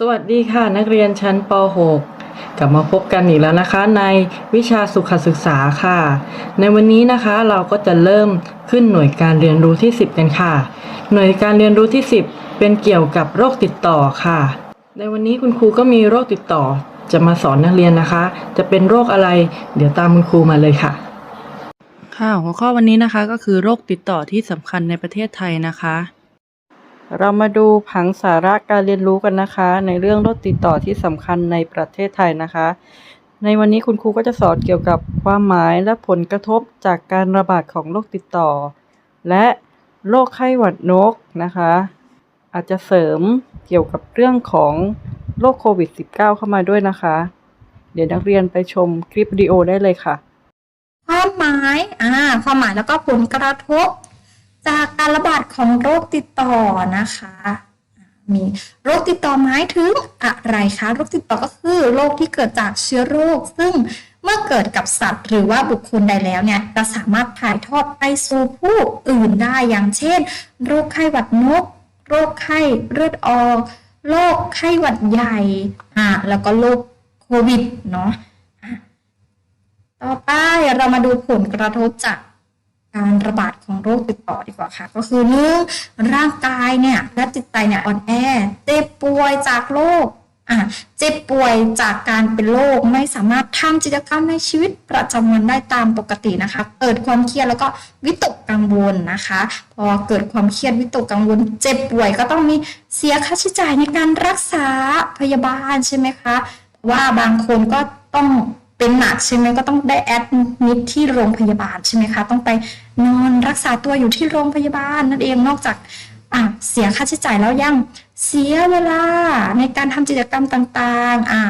สวัสดีค่ะนักเรียนชั้นป .6 กลับมาพบกันอีกแล้วนะคะ ในวิชาสุขศึกษาค่ะ ในวันนี้นะคะเราก็จะเริ่มขึ้นหน่วยการเรียนรู้ที่ 10 กันค่ะ หน่วยการเรียนรู้ที่ 10 เป็นเกี่ยวกับโรคติดต่อค่ะ ในวันนี้คุณครูก็มีโรคติดต่อ จะมาสอนนักเรียนนะคะ จะเป็นโรคอะไร เดี๋ยวตามคุณครูมาเลยค่ะ ค่ะหัวข้อวันนี้นะคะก็คือโรคติดต่อที่สำคัญในประเทศไทยนะคะ เรามาดูผังสาระการเรียนรู้กันนะคะ ในเรื่องโรคติดต่อที่สำคัญในประเทศไทยนะคะ ในวันนี้คุณครูก็จะสอนเกี่ยวกับความหมายและผลกระทบจากการระบาดของโรคติดต่อ และโรคไข้หวัดนกนะคะ อาจจะเสริมเกี่ยวกับเรื่องของโรคโควิด -19 เข้ามาด้วยนะคะ เดี๋ยวนักเรียนไปชมคลิปวิดีโอได้เลยค่ะ ความหมายอ่าความหมายแล้วก็ผลกระทบ จากการระบาดของโรคติดต่อนะคะ มีโรคติดต่อหมายถึงอะไรคะ โรคติดต่อก็คือโรคที่เกิดจากเชื้อโรค ซึ่งเมื่อเกิดกับสัตว์ หรือว่าบุคคลใดแล้วเนี่ยจะสามารถถ่ายทอดไปสู่ผู้อื่นได้อย่างเช่น โรคไข้หวัดนก โรคไข้เลือดออกโรคไข้หวัดใหญ่อ่าแล้วก็โรคโควิดเนาะต่อไปเรามาดูผลกระทบจาก การระบาดของโรคติดต่อดีกว่าค่ะ ก็คือหนึ่งร่างกายเนี่ยและจิตใจเนี่ยอ่อนแอเจ็บป่วยจากโรคอะเจ็บป่วยจากการเป็นโรคไม่สามารถทำกิจกรรมในชีวิตประจำวันได้ตามปกตินะคะ เกิดความเครียดแล้วก็วิตกกังวลนะคะ พอเกิดความเครียดวิตกกังวล เจ็บป่วยก็ต้องมีเสียค่าใช้จ่ายในการรักษาพยาบาลใช่ไหมคะว่าบางคนก็ต้อง เป็นหนักใช่ไหมก็ต้องได้แอดมิดที่โรงพยาบาลใช่ไหมคะ ต้องไปนอนรักษาตัวอยู่ที่โรงพยาบาลนั่นเองนอกจากอะเสียค่าใช้จ่ายแล้วยังเสียเวลาในการทำกิจกรรมต่างๆอะ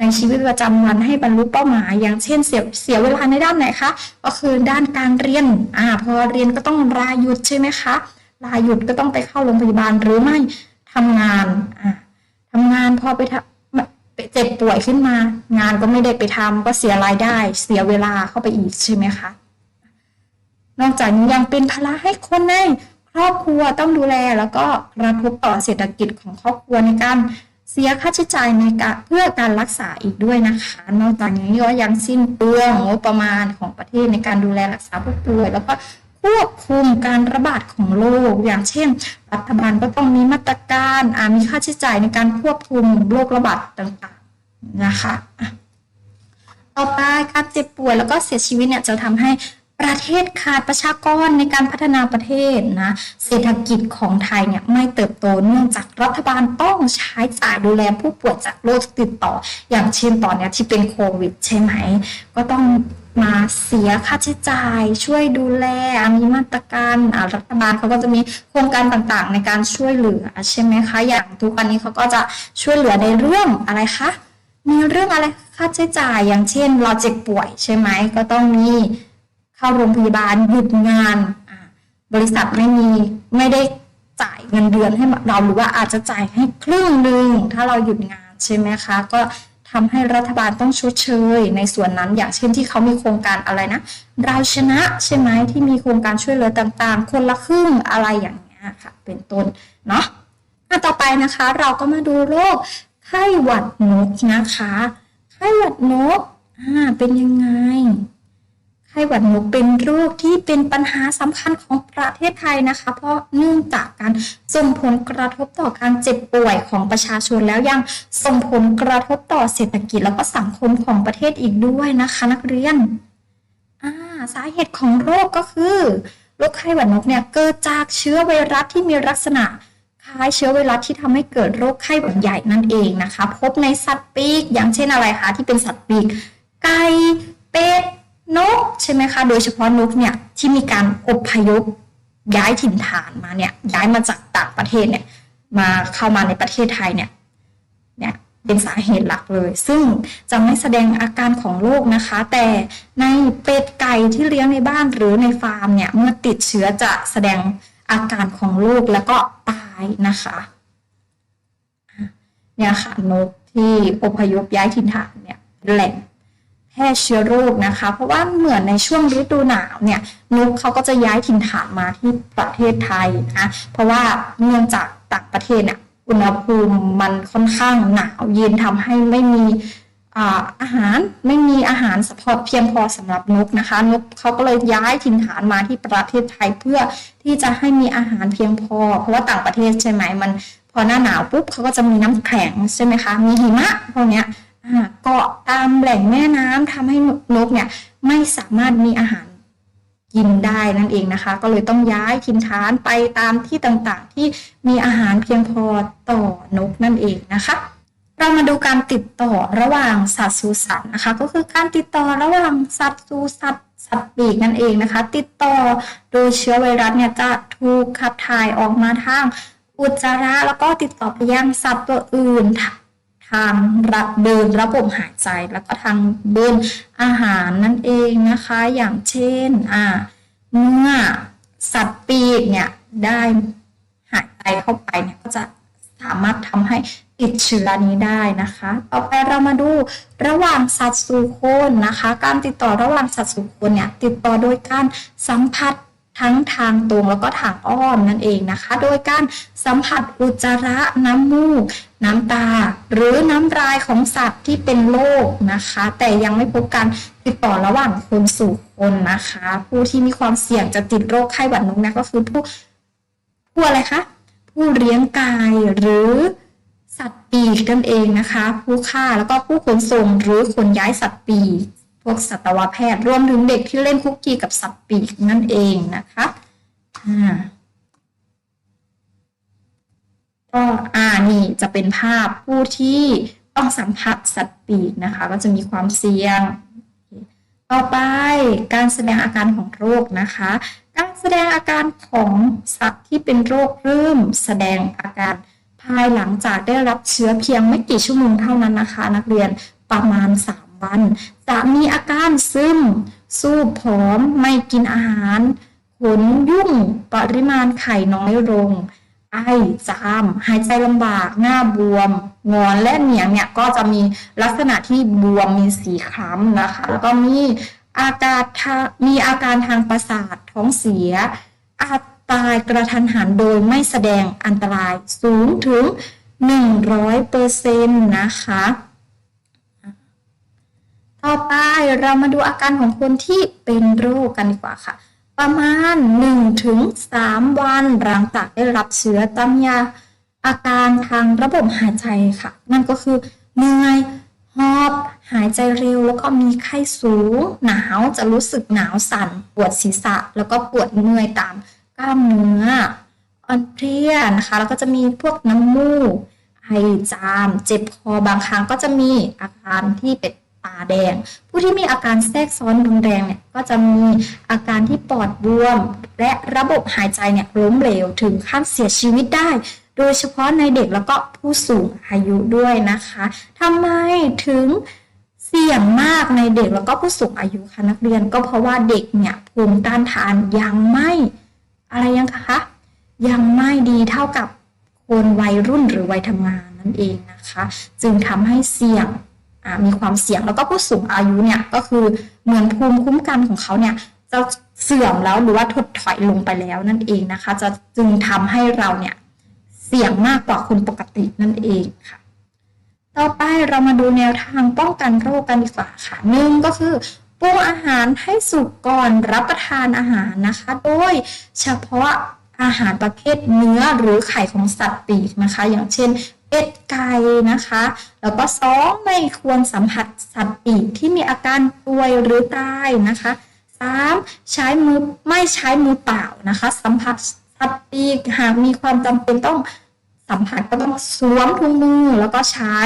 ในชีวิตประจำวันให้บรรลุเป้าหมาย อย่างเช่นเสียเสียเวลาในด้านไหนคะก็คือด้านการเรียนอ่าพอเรียนก็ต้องลาหยุดใช่ไหมคะลาหยุดก็ต้องไปเข้าโรงพยาบาลหรือไม่ทำงานอะทำงานพอไปท เจ็บป่วยขึ้นมา งานก็ไม่ได้ไปทำก็เสียรายได้ เสียเวลาเข้าไปอีกใช่ไหมคะนอกจากนี้ยังเป็นภาระให้คนในครอบครัวต้องดูแลแล้วก็กระทบต่อเศรษฐกิจของครอบครัวในการเสียค่าใช้จ่ายในการเพื่อการรักษาอีกด้วยนะคะ นอกจากนี้ก็ยังสิ้นเปลืองงบประมาณของประเทศในการดูแลรักษาผู้ป่วย แล้วก็ ควบคุมการระบาดของโรคอย่างเช่น รัฐบาลก็ต้องมีมาตรการมีค่าใช้จ่ายในการควบคุมโรคระบาดต่างๆนะคะ ต่อไปการเจ็บป่วยแล้วก็เสียชีวิตเนี่ยจะทำให้ ประเทศขาดประชากรในการพัฒนาประเทศนะเศรษฐกิจของไทยเนี่ยไม่เติบโตเนื่องจากรัฐบาลต้องใช้จ่ายดูแลผู้ป่วยจากโรคติดต่อ อย่างเช่นตอนนี้ที่เป็นโควิด ใช่ไหม ก็ต้องมาเสียค่าใช้จ่ายช่วยดูแลมีมาตรการรัฐบาลเขาก็จะมีโครงการต่างๆ ในการช่วยเหลือใช่ไหมคะ อย่างทุกวันนี้เขาก็จะช่วยเหลือในเรื่องอะไรคะมีเรื่องอะไรค่าใช้จ่ายอย่างเช่นเราเจ็บป่วยใช่ไหมก็ต้องมี เข้าโรงพยาบาลหยุดงานอะบริษัทไม่มีไม่ได้จ่ายเงินเดือนให้เราหรือว่าอาจจะจ่ายให้ครึ่งหนึ่งถ้าเราหยุดงานใช่ไหมคะ ก็ทำให้รัฐบาลต้องชดเชย ในส่วนนั้นอย่างเช่นที่เขามีโครงการอะไรนะเราชนะใช่ไหมที่มีโครงการช่วยเหลือต่างๆ คนละครึ่งอะไรอย่างเงี้ยค่ะ เป็นต้นเนาะอะต่อไปนะคะเราก็มาดูโรคไข้หวัดนกนะคะ ไข้หวัดนกอ่าเป็นยังไง ไข้หวัดนกเป็นโรคที่เป็นปัญหาสำคัญของประเทศไทยนะคะ เพราะเนื่องจากการส่งผลกระทบต่อการเจ็บป่วยของประชาชนแล้วยังส่งผลกระทบต่อเศรษฐกิจแล้วก็สังคมของประเทศอีกด้วยนะคะ นักเรียนอ่าสาเหตุของโรคก็คือโรคไข้หวัดนกเนี่ยเกิดจากเชื้อไวรัสที่มีลักษณะคล้ายเชื้อไวรัสที่ทำให้เกิดโรคไข้หวัดใหญ่นั่นเองนะคะ พบในสัตว์ปีกอย่างเช่นอะไรคะที่เป็นสัตว์ปีกไก่เป็ด นกใช่ไหมคะ โดยเฉพาะนกเนี่ยที่มีการอพยพย้ายถิ่นฐานมาเนี่ยย้ายมาจากต่างประเทศเนี่ยมาเข้ามาในประเทศไทยเนี่ยเนี่ยเป็นสาเหตุหลักเลย ซึ่งจะไม่แสดงอาการของโรคนะคะ แต่ในเป็ดไก่ที่เลี้ยงในบ้านหรือในฟาร์มเนี่ยเมื่อติดเชื้อจะแสดงอาการของโรคแล้วก็ตายนะคะเนี่ยค่ะนกที่อพยพย้ายถิ่นฐานเนี่ยแหล่ง แพร่เชื้อโรคนะคะ เพราะว่าเหมือนในช่วงฤดูหนาวเนี่ยนกเขาก็จะย้ายถิ่นฐานมาที่ประเทศไทยนะเพราะว่าเนื่องจากต่างประเทศเนี่ยอุณหภูมิมันค่อนข้างหนาวเย็นทำให้ไม่มีอาหารไม่มีอาหารสพอเพียงพอสำหรับนกนะคะ นกเขาก็เลยย้ายถิ่นฐานมาที่ประเทศไทยเพื่อที่จะให้มีอาหารเพียงพอ เพราะว่าต่างประเทศใช่ไหมมันพอหน้าหนาวปุ๊บเขาก็จะมีน้ำแข็งใช่ไหมคะมีหิมะพวกเนี้ย เกาะตามแหล่งแม่น้ำทำให้นกเนี่ยไม่สามารถมีอาหารกินได้นั่นเองนะคะ ก็เลยต้องย้ายถิ่นฐานไปตามที่ต่างๆ ที่มีอาหารเพียงพอต่อนกนั่นเองนะคะ เรามาดูการติดต่อระหว่างสัตว์สู่สัตว์นะคะ ก็คือการติดต่อระหว่างสัตว์สู่สัตว์สัตว์ปีกนั่นเองนะคะ ติดต่อโดยเชื้อไวรัสเนี่ยจะถูกขับถ่ายออกมาทางอุจจาระแล้วก็ติดต่อไปยังสัตว์ตัวอื่น ทางระเดินระบบหายใจ แล้วก็ทางเดินอาหารนั่นเองนะคะ อย่างเช่นอ่าเมื่อสัตว์ปีกเนี่ยได้หายใจเข้าไปเนี่ยก็จะสามารถทำให้ติดเชื้อนี้ได้นะคะ ต่อไปเรามาดูระหว่างสัตว์สู่คนนะคะ การติดต่อระหว่างสัตว์สู่คนเนี่ยติดต่อโดยการสัมผัส ทั้งทางตรงแล้วก็ทางอ้อมนั่นเองนะคะ โดยการสัมผัสอุจจาระน้ำมูก น้ำตา หรือน้ำลายของสัตว์ที่เป็นโรคนะคะ แต่ยังไม่พบการติดต่อระหว่างคนสู่คนนะคะ ผู้ที่มีความเสี่ยงจะติดโรคไข้หวัดนกนะก็คือผู้ผู้อะไรคะผู้เลี้ยงกายหรือสัตว์ปีกนั่นเองนะคะ ผู้ฆ่าแล้วก็ผู้ขนส่งหรือขนย้ายสัตว์ปีก พวกสัตวแพทย์รวมถึงเด็กที่เล่นคุกกี้กับสัตว์ปีกนั่นเองนะคะอ่าก็อ่านี่จะเป็นภาพผู้ที่ต้องสัมผัสสัตว์ปีกนะคะ ก็จะมีความเสี่ยง ต่อไปการแสดงอาการของโรคนะคะ การแสดงอาการของสัตว์ที่เป็นโรคเริ่มแสดงอาการภายหลังจากได้รับเชื้อเพียงไม่กี่ชั่วโมงเท่านั้นนะคะ นักเรียนประมาณ 3 วัน จะมีอาการซึม สู้ผอม ไม่กินอาหาร ขนยุ่ง ปริมาณไข่น้อยลง ไอ จาม หายใจลำบาก หน้าบวม งอน และเหนียงเนี่ย ก็จะมีลักษณะที่บวม มีสีคล้ำนะคะ แล้วก็มีอาการมีอาการทางประสาท ท้องเสีย อาจตายกระทันหันโดยไม่แสดงอันตรายสูงถึง 100เปอร์เซ็นต์นะคะ ต่อไปเรามาดูอาการของคนที่เป็นโรคกันดีกว่าค่ะ ประมาณ 1-3 วันหลังจากได้รับเชื้อตามยาอาการทางระบบหายใจค่ะ นั่นก็คือเหนื่อยหอบหายใจเร็วแล้วก็มีไข้สูง หนาวจะรู้สึกหนาวสั่น ปวดศีรษะ แล้วก็ปวดเมื่อยตามกล้ามเนื้ออ่อนเพลียนะคะแล้วก็จะมีพวกน้ำมูกไอจาม เจ็บคอบางครั้งก็จะมีอาการที่เป็น ตาแดง ผู้ที่มีอาการแทรกซ้อนรุนแรงเนี่ยก็จะมีอาการที่ปอดบวม และระบบหายใจเนี่ยล้มเหลวถึงขั้นเสียชีวิตได้ โดยเฉพาะในเด็กแล้วก็ผู้สูงอายุด้วยนะคะทำไมถึงเสี่ยงมากในเด็กแล้วก็ผู้สูงอายุคะนักเรียนก็เพราะว่าเด็กเนี่ยภูมิต้านทานยังไม่อะไรยังคะยังไม่ดีเท่ากับคนวัยรุ่นหรือวัยทำงานนั่นเองนะคะ จึงทำให้เสี่ยง มีความเสี่ยงแล้วก็ผู้สูงอายุเนี่ยก็คือเหมือนภูมิคุ้มกันของเขาเนี่ยจะเสื่อมแล้วหรือว่าถดถอยลงไปแล้วนั่นเองนะคะ จะจึงทำให้เราเนี่ยเสี่ยงมากกว่าคนปกตินั่นเองค่ะ ต่อไปเรามาดูแนวทางป้องกันโรคกันดีกว่าค่ะหนึ่งก็คือปรุงอาหารให้สุกก่อนรับประทานอาหารนะคะ โดยเฉพาะอาหารประเภทเนื้อหรือไข่ของสัตว์ปีกนะคะ อย่างเช่น เป็ดไก่นะคะ แล้วก็สองไม่ควรสัมผัสสัตว์ปีกที่มีอาการป่วยหรือตายนะคะสามใช้มือไม่ใช้มือเปล่านะคะ สัมผัสสัตว์ปีกหากมีความจำเป็นต้องสัมผัสก็ต้องสวมถุงมือแล้วก็ใช้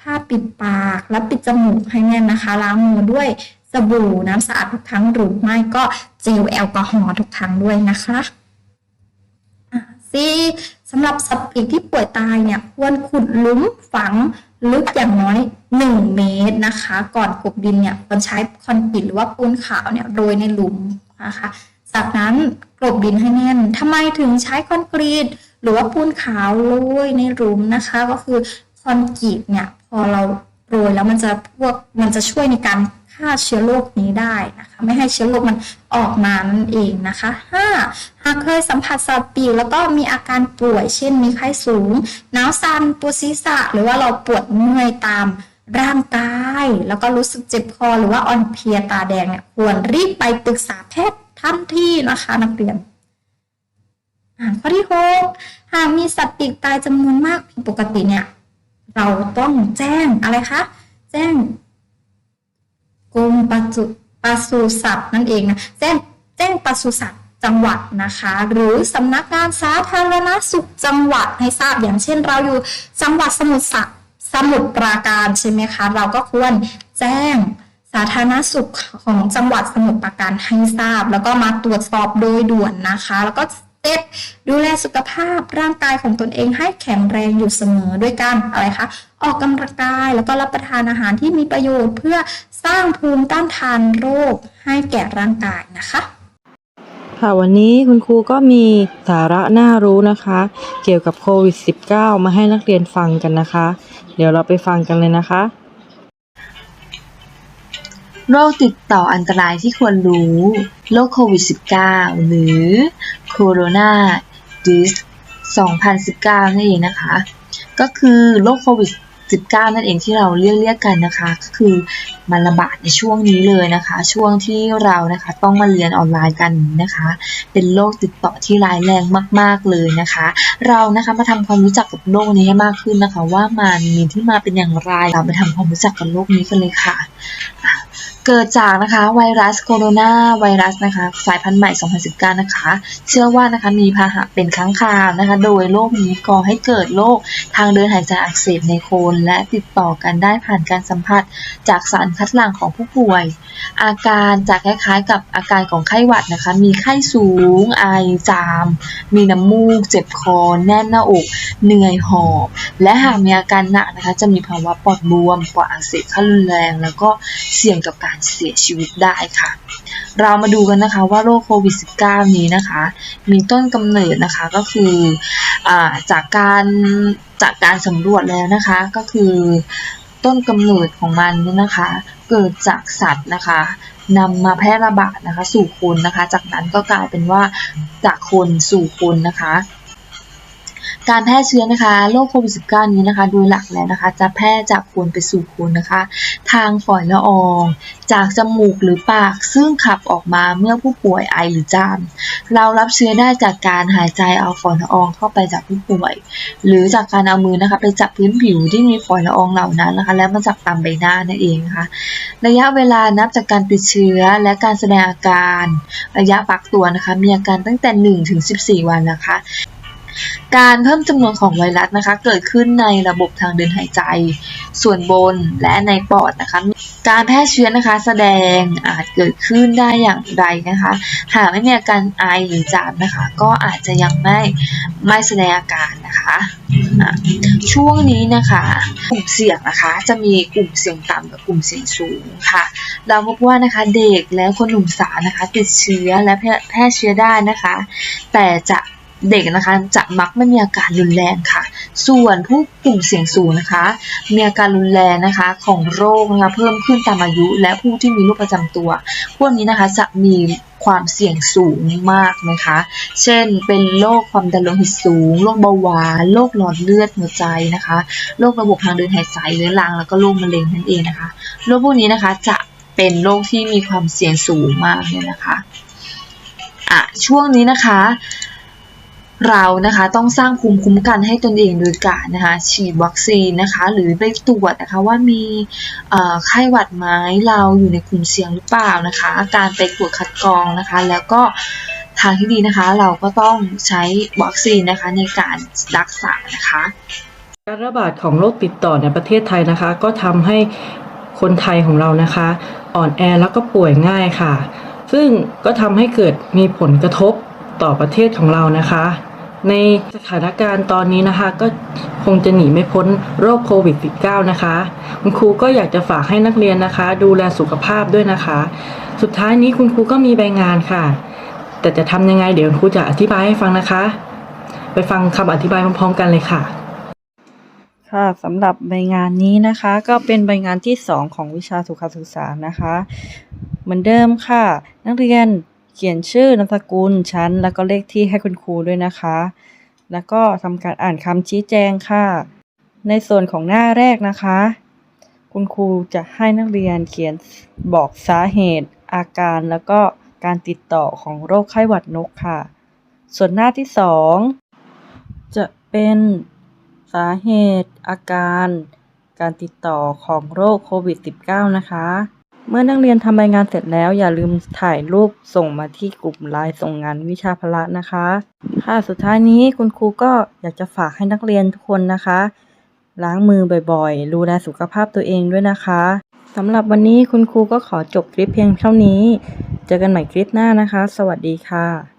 ผ้าปิดปากและปิดจมูกให้แน่นนะคะล้างมือด้วยสบู่น้ำสะอาดทุกครั้งหรือไม่ก็เจลแอลกอฮอล์ทุกครั้งด้วยนะคะ สี่สำหรับสัตว์ปีกที่ป่วยตายเนี่ยควรขุดหลุมฝังลึกอย่างน้อย 1 เมตรนะคะ ก่อนกบดินเนี่ยควรใช้คอนกรีตหรือว่าปูนขาวเนี่ยโรยในหลุมนะคะ จากนั้นกลบดินให้แน่นทำไมถึงใช้คอนกรีต หรือว่าปูนขาวโรยในหลุมนะคะ ก็คือคอนกรีตเนี่ยพอเราโรยแล้วมันจะพวกมันจะช่วยในการ ฆ่าเชื้อโรคนี้ได้นะคะไม่ให้เชื้อโรคมันออกมานั่นเองนะคะห้าหากเคยสัมผัสสัตว์ปีกแล้วก็มีอาการป่วย เช่นมีไข้สูงหนาวสั่นปวดศีรษะ หรือว่าเราปวดเมื่อยตามร่างกาย แล้วก็รู้สึกเจ็บคอหรือว่าอ่อนเพลียตาแดงเนี่ยควรรีบไปปรึกษาแพทย์ทันทีนะคะนักเรียนอ่าข้อที่หกหากมีสัตว์ปีกตายจำนวนมากผิดปกติเนี่ย เราต้องแจ้งอะไรคะ แจ้ง ปศุปศุสัตว์นั่นเองนะแจ้งแจ้งปศุสัตว์จังหวัดนะคะ หรือสำนักงานสาธารณสุขจังหวัดให้ทราบอย่างเช่น เราอยู่จังหวัดสมุทรสาสมุทรปราการใช่ไหมคะ เราก็ควรแจ้งสาธารณสุขของจังหวัดสมุทรปราการให้ทราบ แล้วก็มาตรวจสอบโดยด่วนนะคะ แล้วก็ เจ็ดดูแลสุขภาพร่างกายของตนเองให้แข็งแรงอยู่เสมอด้วยการอะไรคะออกกำลังกายแล้วก็รับประทานอาหารที่มีประโยชน์ เพื่อสร้างภูมิต้านทานโรคให้แก่ร่างกายนะคะค่ะวันนี้คุณครูก็มีสาระน่ารู้นะคะ เกี่ยวกับโควิด -19 มาให้นักเรียนฟังกันนะคะ เดี๋ยวเราไปฟังกันเลยนะคะ โรคติดต่ออันตรายที่ควรรู้ โรคโควิด -19 หรือโคโรนาดิส2019 นั่นเองนะคะ ก็คือโรคโควิด 19 นั่นเองที่เราเรียกเรียกกันนะคะ ก็คือมันระบาดในช่วงนี้เลยนะคะ ช่วงที่เรานะคะต้องมาเรียนออนไลน์กันนะคะ เป็นโรคติดต่อที่ร้ายแรงมาก ๆเลยนะคะ เรานะคะมาทำความรู้จักกับโรคนี้ให้มากขึ้นนะคะ ว่ามันมีที่มาเป็นอย่างไรเราไปทำความรู้จักกับโรคนี้กันเลยค่ะ เกิดจากนะคะไวรัสโคโรนาไวรัสนะคะสายพันธุ์ใหม่ 2019 นะคะ เชื่อว่านะคะมีพาหะเป็นค้างคาวนะคะ โดยโรคนี้ก่อให้เกิดโรคทางเดินหายใจอักเสบในโคน และติดต่อกันได้ผ่านการสัมผัสจากสารคัดหลั่งของผู้ป่วย อาการจะคล้ายๆกับอาการของไข้หวัดนะคะ มีไข้สูง ไอจาม มีน้ำมูก เจ็บคอ แน่นหน้าอก เหนื่อยหอบ และหากมีอาการหนักนะคะ จะมีภาวะปอดบวม ปอดอักเสบขั้นรุนแรง แล้วก็เสี่ยงกับการเสียชีวิตได้ค่ะ เรามาดูกันนะคะว่าโรคโควิด -19 นี้นะคะ มีต้นกำเนิดนะคะก็คืออจากการจากการสำรวจแล้วนะคะก็คือต้นกำเนิดของมันเนี่ยนะคะ เกิดจากสัตว์นะคะนำมาแพร่ระบาดนะคะ สู่คนนะคะ จากนั้นก็กลายเป็นว่าจากคนสู่คนนะคะ การแพร่เชื้อนะคะโรคโควิด -19 นี้นะคะ โดยหลักแล้วนะคะ จะแพร่จากคนไปสู่คนนะคะ ทางฝอยละออง จากจมูกหรือปากซึ่งขับออกมาเมื่อผู้ป่วยไอหรือจาม เรารับเชื้อได้จากการหายใจเอาฝอยละอองเข้าไปจากผู้ป่วย หรือจากการเอามือนะคะไปจับพื้นผิวที่มีฝอยละอองเหล่านั้นนะคะ แล้วมาจับตามใบหน้านั่นเองนะคะระยะเวลานับจากการติดเชื้อและการแสดงอาการ ระยะฟักตัวนะคะ มีอาการตั้งแต่1ถึง14 วันนะคะ การเพิ่มจำนวนของไวรัสนะคะ เกิดขึ้นในระบบทางเดินหายใจ ส่วนบนและในปอดนะคะ การแพร่เชื้อนะคะ แสดงอาจเกิดขึ้นได้อย่างไรนะคะ หากไม่มีอาการไอหรือจามนะคะ ก็อาจจะยังไม่ไม่แสดงอาการนะคะะช่วงนี้นะคะกลุ่มเสี่ยงนะคะ จะมีกลุ่มเสี่ยงต่ำกับกลุ่มเสี่ยงสูงค่ะ เราพบว่านะคะเด็กและคนหนุ่มสาวนะคะ ติดเชื้อและแพร่เชื้อได้นะคะ แต่จะ เด็กนะคะจะมักไม่มีอาการรุนแรงค่ะ ส่วนผู้กลุ่มเสี่ยงสูงนะคะ มีอาการรุนแรงนะคะของโรคนะคะเพิ่มขึ้นตามอายุ และผู้ที่มีโรคประจำตัว พวกนี้นะคะจะมีความเสี่ยงสูงมากนะคะ เช่น เป็นโรคความดันโลหิตสูง โรคเบาหวาน โรคหลอดเลือดหัวใจนะคะ โรคระบบทางเดินหายใจเรื้อรัง แล้วก็โรคมะเร็งนั่นเองนะคะ โรคพวกนี้นะคะจะเป็นโรคที่มีความเสี่ยงสูงมากเลยนะคะ อะ ช่วงนี้นะคะ เรานะคะต้องสร้างภูมิคุ้มกันให้ตนเองโดยการนะคะฉีดวัคซีนนะคะหรือไปตรวจนะคะว่ามีไข้หวัดไหมเราอยู่ในกลุ่มเสี่ยงหรือเปล่านะคะการไปตรวจคัดกรองนะคะ แล้วก็ทางที่ดีนะคะเราก็ต้องใช้วัคซีนนะคะในการรักษานะคะการระบาดของโรคติดต่อในประเทศไทยนะคะ ก็ทำให้คนไทยของเรานะคะ อ่อนแอแล้วก็ป่วยง่ายค่ะ ซึ่งก็ทำให้เกิดมีผลกระทบต่อประเทศของเรานะคะ ในสถานการณ์ตอนนี้นะคะ ก็คงจะหนีไม่พ้นโรคโควิด -19 นะคะ คุณครูก็อยากจะฝากให้นักเรียนนะคะ ดูแลสุขภาพด้วยนะคะ สุดท้ายนี้คุณครูก็มีใบงานค่ะ แต่จะทำยังไงเดี๋ยวคุณครูจะอธิบายให้ฟังนะคะ ไปฟังคำอธิบายพร้อมๆกันเลยค่ะค่ะสำหรับใบงานนี้นะคะก็เป็นใบงานที่ 2 ของวิชาสุขศึกษานะคะ เหมือนเดิมค่ะ นักเรียน เขียนชื่อนามสกุลชั้น แล้วก็เลขที่ให้คุณครูด้วยนะคะ แล้วก็ทำการอ่านคำชี้แจงค่ะ ในส่วนของหน้าแรกนะคะ คุณครูจะให้นักเรียนเขียนบอกสาเหตุ อาการแล้วก็การติดต่อของโรคไข้หวัดนกค่ะ ส่วนหน้าที่สองจะเป็นสาเหตุ อาการ การติดต่อของโรคโควิด -19 นะคะ เมื่อนักเรียนทำรายงานเสร็จแล้ว อย่าลืมถ่ายรูปส่งมาที่กลุ่มไลน์ส่งงานวิชาพละนะคะ ค่ะสุดท้ายนี้คุณครูก็อยากจะฝากให้นักเรียนทุกคนนะคะ ล้างมือบ่อยๆดูแลสุขภาพตัวเองด้วยนะคะสำหรับวันนี้คุณครูก็ขอจบคลิปเพียงเท่านี้ เจอกันใหม่คลิปหน้านะคะ สวัสดีค่ะ